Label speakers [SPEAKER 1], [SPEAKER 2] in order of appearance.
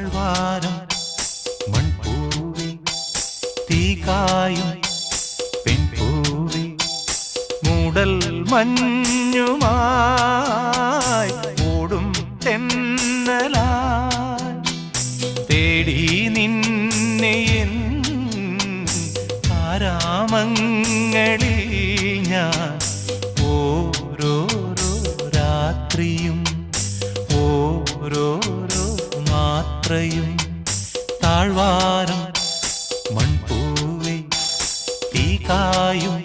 [SPEAKER 1] താഴ്വാരം മൺപൂവി തീകായും പെൺപൂവി മൂടൽ മഞ്ഞുമായി ഓടും തെന്നലായി തേടി നിന്നെ ആരാമങ്ങളിൽ ഞാൻ ഓരോരോ രാത്രിയും മാത്രയും താഴ്വാരം മൺപൂവെ തീ കായും